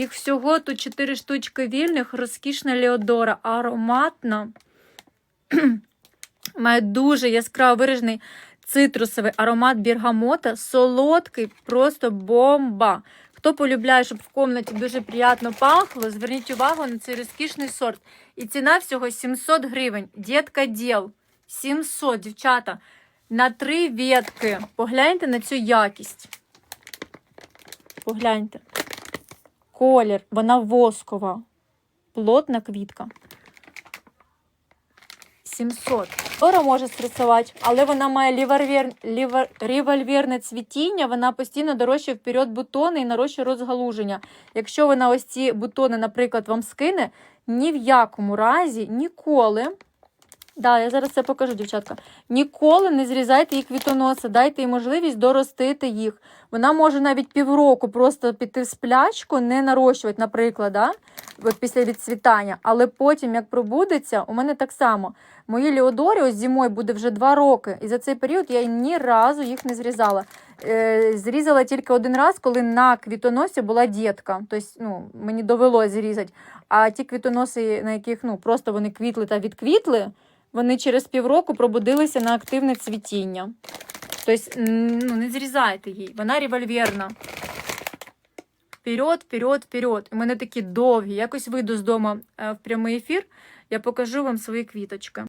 Їх всього тут 4 штучки вільних, розкішна Леодора, ароматна. Має дуже яскраво виражений цитрусовий аромат бергамота, солодкий, просто бомба. Хто полюбляє, щоб в комнаті дуже приємно пахло, зверніть увагу на цей розкішний сорт. І ціна всього 700 гривень. Дітка діл. 700, дівчата. На три ветки. Погляньте на цю якість. Погляньте. Колір, вона воскова. Плотна квітка. 700. Дора може стресувати, але вона має ліварвер... лівар... цвітіння, вона постійно дорожчає вперед бутони і нарощує розгалуження. Якщо вона ось ці бутони, наприклад, вам скине, ні в якому разі ніколи. Да, я зараз це покажу, дівчатка. Ніколи не зрізайте їх квітоноси, дайте їй можливість доростити їх. Вона може навіть півроку просто піти в сплячку, не нарощувати, наприклад, да? от після відцвітання. Але потім, як пробудеться, у мене так само. Мої Леодорі ось зимою буде вже два роки. І за цей період я ні разу їх не зрізала. Е, зрізала тільки один раз, коли на квітоносі була дітка. Тобто, ну, мені довелося зрізати. А ті квітоноси, на яких ну, просто вони квітли та відквітли, вони через півроку пробудилися на активне цвітіння. Тобто, ну, не зрізайте її, вона револьверна. Вперед, вперед, вперед. У мене такі довгі. Якось вийду з дому е, в прямий ефір, я покажу вам свої квіточки.